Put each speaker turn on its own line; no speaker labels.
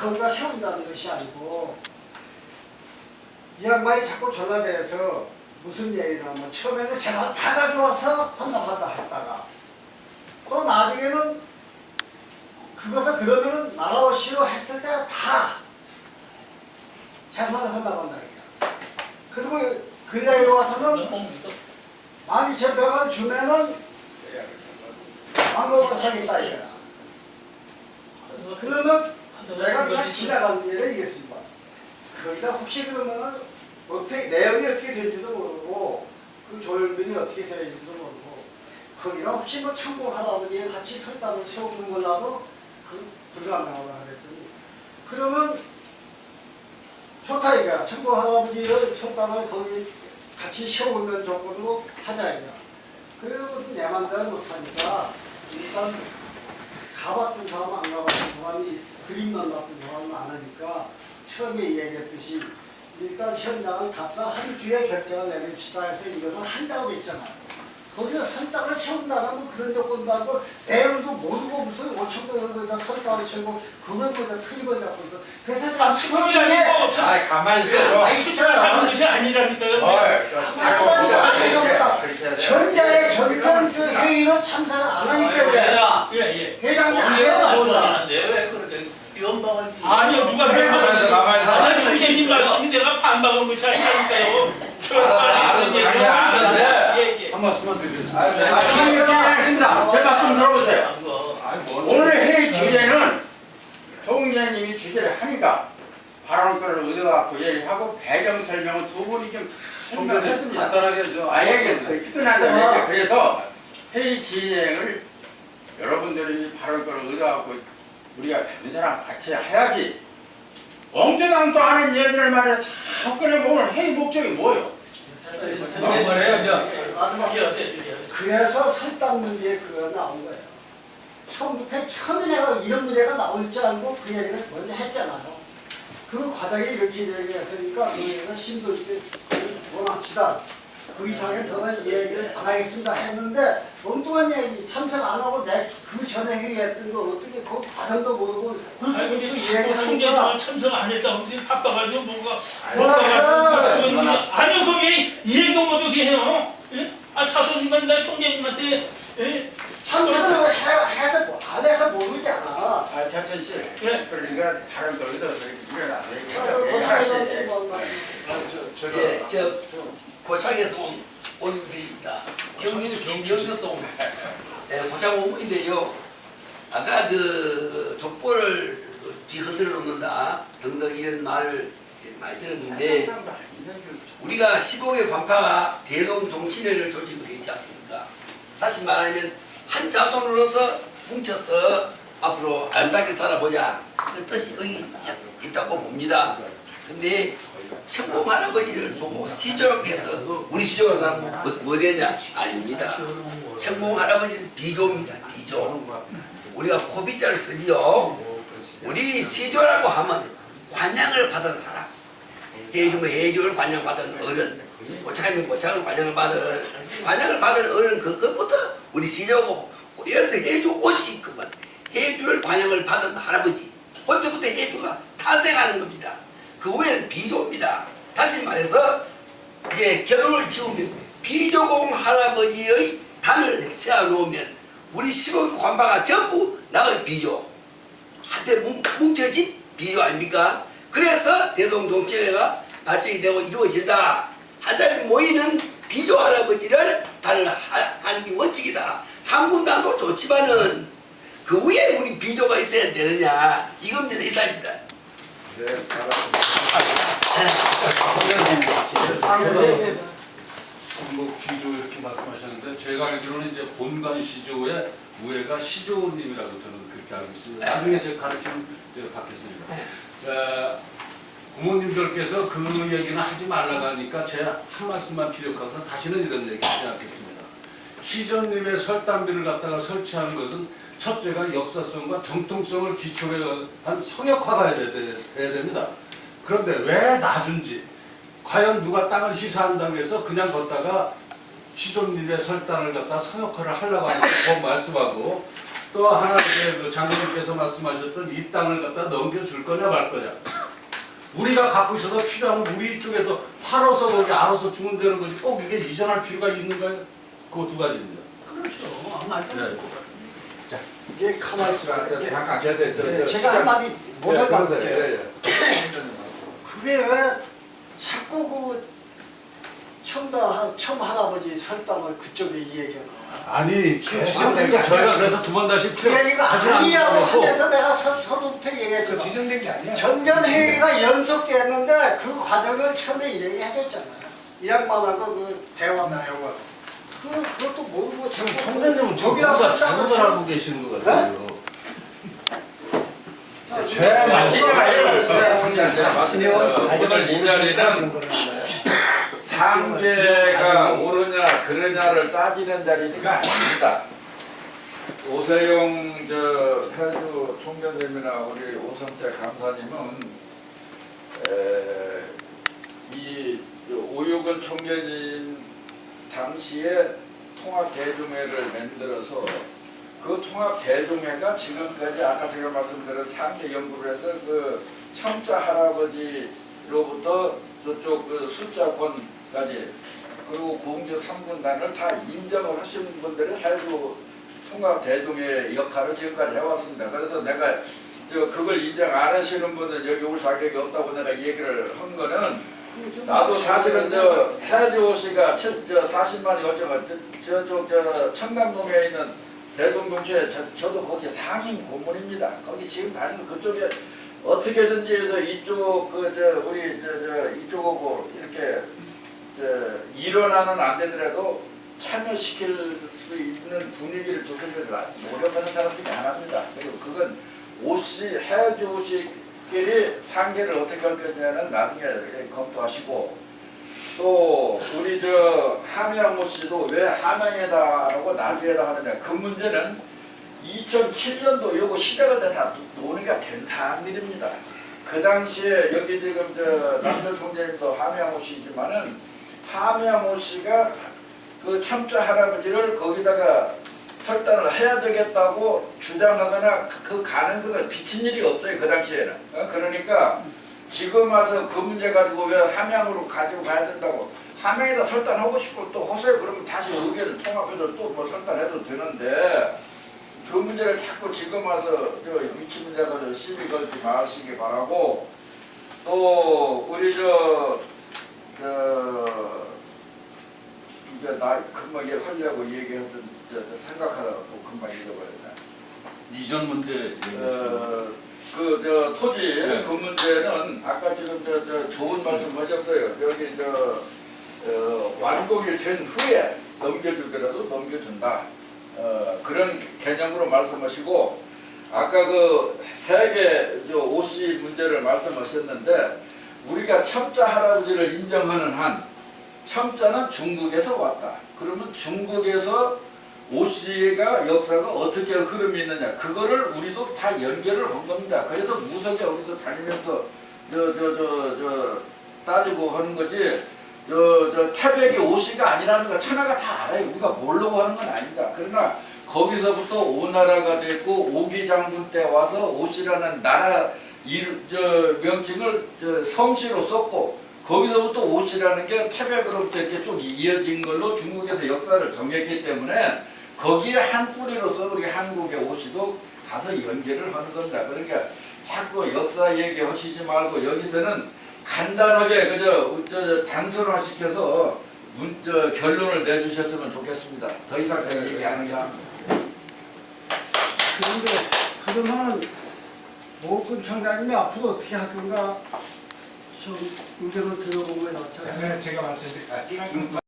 거기다 세운다는 것이 아니고 이 양반이 자꾸 전화대에서 무슨 얘기를 하면 처음에는 제가 다 가져와서 헌납한다 했다가 또 나중에는 그것을 그러면은 나라고 싫어했을 때 다 재산을 헌납한다 이거야. 그리고 그 나이에 와서는 만 이천 백원 주면은 망고가 사겠다 이거야. 그러면 내가 그냥 지나가는 일을 이겠습니다. 거기다 혹시 그러면 어떻게 내용이 어떻게 될지도 모르고 그 조율들이 어떻게 될지도 모르고 거기가 혹시 뭐 천공 할아버지에 같이 설단을 세우는 걸라도 그 불가능하다 그랬더니 그러면 좋다 이거야. 천공 할아버지를 설단을 거기 같이 세우는 조건으로 하자 이거야. 그래도 내 맘대로 못하니까 일단 가봤던 사람 안 가봤던 사람이 그림만 봤던 사람은 안 하니까 처음에 얘기했듯이 일단 현장을 답사한 뒤에 결정을 내립시다 해서 이것을 한다고 했잖아요. 거기서 설당을 세운다는 뭐 그런 조건도 하고 내용도 모르고 무슨 5천 원에다 설당을 세우고 그걸 보다 틀림을 잡고 있어. 그래서
아,
수이
틀림이 아니고
아 가만히 있어.
아, 있어요.
다른 것이 아니라니까요.
전자의 전전 그 회의는 참석을 안 하니까 그래.
예, 예.
회장님 안 해서 몰라.
왜 그렇게
아니요, 누가 그랬어요? 아니, 총재님 말씀이 내가 반박한 것이 아니라니까요.
알아, 알아, 당연히 아는데.
예, 예.
한 말씀만 드리겠습니다.
아,
하겠습니다. 제 말씀 들어보세요.
거.
아니, 뭔
오늘 회의 주제는 총재님이 주제를 하니까 발언권을 얻어갖고 얘기하고 배경 설명은 두 분이 좀 설명을 했습니다.
간단하게 저
아, 얘기 끝나서 얘기 그래서 회의 진행을 여러분들이 발언권을 얻어갖고 우리가 변사랑 같이 해야지 엉뚱함도 않은 얘기를 말이야 자꾸 꺼내 오늘 회의 목적이 뭐예요?
예.
그래서 설당 문제에 그거 나온 거예요. 처음부터 처음에 내가 이런 문제가 나올 줄 알고 그 얘기를 먼저 했잖아요. 그 과정이 이렇게 얘기했으니까 그 얘기가 심도 있게 원합시다. 그 이상의 더는 얘기를 안 하겠습니다 했는데 엉뚱한 얘기 참석 안 하고 내 그 전에 회의했던 거 어떻게 그 과정도 모르고
아니, 근데
그
자꾸 총재님은 참석 안 했다고 그게 바빠가지고 뭔가. 뭔가 아니요 그게 이 얘기도 못 어떻게 해요? 예? 아 차선님만 나 총재님한테 예?
참석을 해, 해서 뭐- 안 해서 모르잖아.
아, 차천 씨.
예.
그러니까 발언권 얻어서 일어나서
그
얘기하셔야
고창에서
돼.
뭐 말-
예, 저 고창에서 온 오윤길입니다. 경주 경주송 예, 고창 오문인데요. 아까 그 족보를 뒤흔들어 놓는다 등등 이런 말을 많이 들었는데 우리가 15개 관파가 대동 종친회를 조직을 했지 않습니까? 다시 말하면 한 자손으로서 뭉쳐서 앞으로 아름답게 살아보자 그 뜻이 거기 있다고 봅니다. 근데 천공 할아버지를 보고 시조록해서 우리 시조가 뭐, 뭐 되냐? 아닙니다. 천공 할아버지는 비조입니다. 비조. 우리가 코비자를 쓰지요. 우리 시조라고 하면 관양을 받은 사람. 해주면 해주를 관양받은 어른. 고창이면 고창을 관양을 받은 어른. 관양을 받은 어른 그것부터 우리 시조고 여기서 해주 옷이 있구만. 해주를 관양을 받은 할아버지. 그때부터 해주가 탄생하는 겁니다. 그 후에는 비조입니다. 다시 말해서 이제 결혼을 지으면 비조공 할아버지의 단을 세워놓으면 우리 15개 관파가 전부 나의 비조. 한테 뭉- 뭉쳐진 비조 아닙니까? 그래서 대동정체가 발전이 되고 이루어진다. 한 자리 모이는 비조 할아버지를 단을 하- 하는 게 원칙이다. 삼군단도 좋지만은 그 위에 우리 비조가 있어야 되느냐 이겁니다 이 사입니다.
네. 뭐 비조 이렇게 말씀하셨는데 제가 알기로는 이제 본관 시조의 우회가 시조님이라고 저는 그렇게 알고 있습니다. 나중에 제 가르침 대로 받겠습니다. 에, 부모님들께서 그 얘기는 하지 말라고 하니까 제 한 말씀만 필요해서 다시는 이런 얘기 하지 않겠습니다. 시조님의 설담비를 갖다가 설치하는 것은 첫째가 역사성과 정통성을 기초로 한 성역화가 돼야 됩니다. 그런데 왜 놔준지 과연 누가 땅을 시사한다고 해서 그냥 걷다가 시도님의 설단을 갖다 성역화를 하려고 하는 거 말씀하고 또 하나 그 장로님께서 말씀하셨던 이 땅을 갖다 넘겨줄 거냐 말 거냐. 우리가 갖고 있어서 필요하면 우리 쪽에서 팔아서 거기 알아서 주면 되는 거지 꼭 이게 이전할 필요가 있는가요? 그두 가지입니다.
그렇죠. 아마
네.
이게 가만히 있으라. 이게
잠깐 저, 저, 저,
네,
저,
제가 한마디 못할 것 같아요.
예, 예.
그게 왜 자꾸 그 첨다 하- 첨 할아버지 설담을 그쪽에 이 얘기가 나와.
아니
그
지성된 게 저희가 그래서 두 번 다시
그
하지 않고
아니라고 하면서 내가 서, 서두부터 얘기했죠.
지정된 게 아니야.
전년 회의가 연속됐는데 그 과정을 처음에 얘기해줬잖아요. 이 양반하고 그 대화 내용을. 그, 그것도 모르고 자꾸 저기다 썼다고
잘못을
써.
알고 계시는 것 같아요.
죄
마치지마
오늘 이 자리는 상계가 옳으냐 그르냐를 따지는 자리가 아닙니다. 오세용 저 해주 총장님이나 우리 오성태 강사님은 에, 이 오유근 총장님 당시에 통합 대중회를 만들어서 그 통합 대중회가 지금까지 아까 제가 말씀드린 상계 연구를 해서 그 첨자 할아버지로부터 저쪽 그 숫자권까지 그리고 공주 3군단을 다 인정을 하신 분들이 해주 통합 대중의 역할을 지금까지 해왔습니다. 그래서 내가 저 그걸 인정 안 하시는 분들 여기 올 자격이 없다고 내가 얘기를 한 거는 나도 사실은 저 해주 씨가 저 40만이 어쩌고 저, 저쪽 저 청담동에 있는 대동경주에 저, 저도 거기 상임 고문입니다. 거기 지금 말씀 그쪽에 어떻게든지 해서 이쪽 그 저 우리 저 저 이쪽하고 이렇게 저 일어나는 안 되더라도 참여시킬 수 있는 분위기를 조성해서 노력하는 사람들이 많습니다. 그리고 그건 옷이 해주 옷 이끼리 상계를 어떻게 할 것이냐는 나중에 검토하시고 또 우리 저 함양호 씨도 왜 함양에다라고 나주에다 하느냐 그 문제는 2007년도 요거 시작할 때다 논의가 된 사항들입니다. 그 당시에 여기 지금 저 남전 총장님도 함양호 씨지만은 함양호 씨가 그 첨자 할아버지를 거기다가 설단을 해야 되겠다고 주장하거나 그- 그 가능성을 비친 일이 없어요 그 당시에는. 어, 그러니까 지금 와서 그 문제 가지고 왜 함양으로 가지고 가야 된다고 함양에다 설단하고 싶고 또 허세요 그러면 다시 의견을 통합해서 또 뭐 설단해도 되는데 그 문제를 자꾸 지금 와서 저 위치 문제 가지고 시비 걸지 마시기 바라고 또 우리 저, 저 이제 나 금방 얘 하려고 얘기했던 저, 저 생각하다가 또 금방 잊어버렸네.
이전 문제 얘기하시는
그저 토지
네.
그 문제는 아까 지금 저, 저 좋은 말씀 하셨어요. 여기 저 어, 완공이 된 후에 넘겨주더라도 넘겨준다. 어, 그런 개념으로 말씀하시고 아까 그 세계 저 OC 문제를 말씀하셨는데 우리가 첨자 할아버지를 인정하는 한 첨자는 중국에서 왔다. 그러면 중국에서 오씨가 역사가 어떻게 흐름이 있느냐 그거를 우리도 다 연결을 한 겁니다. 그래서 무섭게 우리도 다니면서 저 저 저 저 따지고 하는 거지. 저 저 태백이 오씨가 아니라는 거 천하가 다 알아요. 우리가 모르고 하는 건 아닙니다. 그러나 거기서부터 오나라가 됐고 오기 장군 때 와서 오씨라는 나라 일, 저 명칭을 저 성씨로 썼고 거기서부터 오씨라는 게 태백으로부터 이렇게 쭉 이어진 걸로 중국에서 역사를 정했기 때문에 거기에 한 뿌리로서 우리 한국의 오씨도 가서 연결을 하는 겁니다. 그러니까 자꾸 역사 얘기하시지 말고 여기서는 간단하게 그저 저 단순화 시켜서 문, 저 결론을 내주셨으면 좋겠습니다. 더 이상 제가 얘기 안 하겠습니다.
그런데 그러면 모금 청장님이 앞으로 어떻게 할 건가 좀 의견을 들어보면 어쩌
제가 말씀드릴게요.